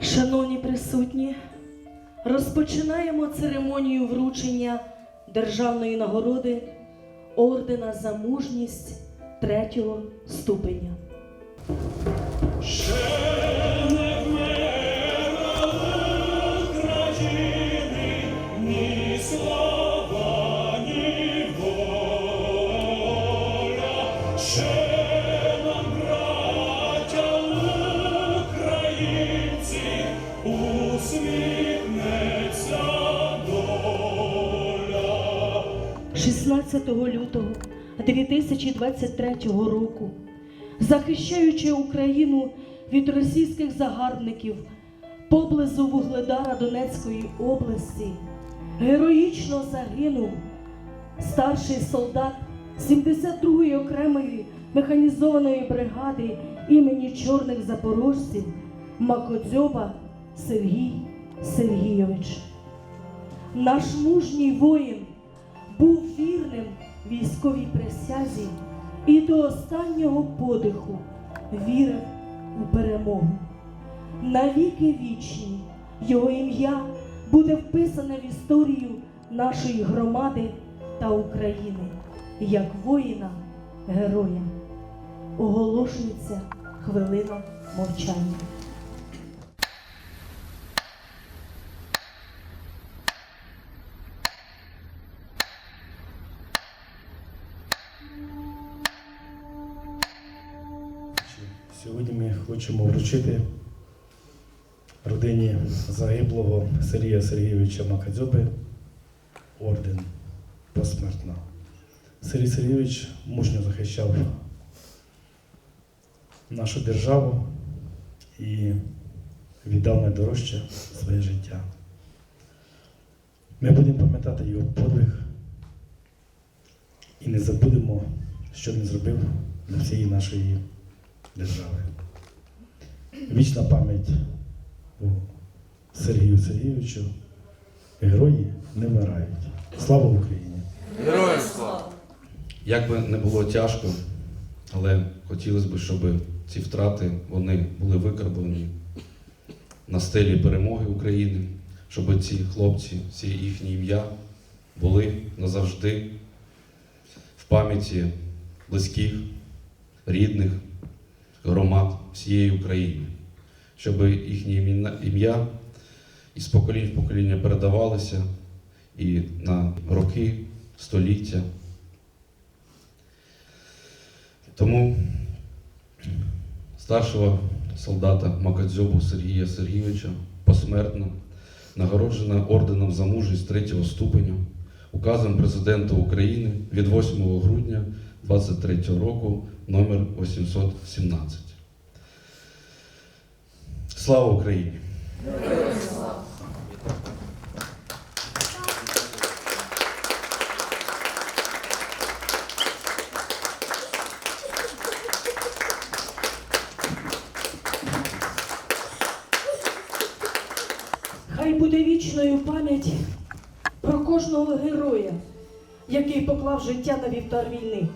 Шановні присутні, розпочинаємо церемонію вручення державної нагороди ордена за мужність третього ступеня. 16 лютого 2023 року, захищаючи Україну від російських загарбників поблизу Вугледара Донецької області, героїчно загинув старший солдат 72-ї окремої механізованої бригади імені чорних запорожців Макодзьоба Сергій Сергійович. Наш мужній воїн військовій присязі і до останнього подиху вірив у перемогу. Навіки вічні його ім'я буде вписане в історію нашої громади та України як воїна героя. Оголошується хвилина мовчання. Сьогодні ми хочемо вручити родині загиблого Сергія Сергійовича Макадзьоби орден посмертно. Сергій Сергійович мужньо захищав нашу державу і віддав найдорожче своє життя. Ми будемо пам'ятати його подвиг і не забудемо, що він зробив для всієї нашої держави. Вічна пам'ять у Сергію Сергійовичу. Герої не вмирають. Слава Україні! Героям слава! Як би не було тяжко, але хотілося б, щоб ці втрати вони були викарбовані на стелі перемоги України, щоб ці хлопці, ці їхні ім'я були назавжди в пам'яті близьких, рідних, громад всієї України, щоб їхні ім'я із поколінь в покоління передавалися і на роки, століття. Тому старшого солдата Макадзьобу Сергія Сергійовича посмертно нагороджена орденом за мужність третього ступеню указом президента України від 8 грудня 23 року номер 817. Слава Україні! Хай буде вічною пам'ять про кожного героя, який поклав життя на вівтар війни.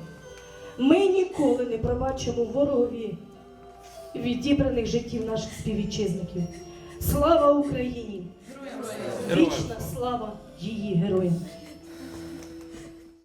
Ми ніколи не пробачимо ворогові відібраних життів наших співвітчизників. Слава Україні! Вічна слава її героям!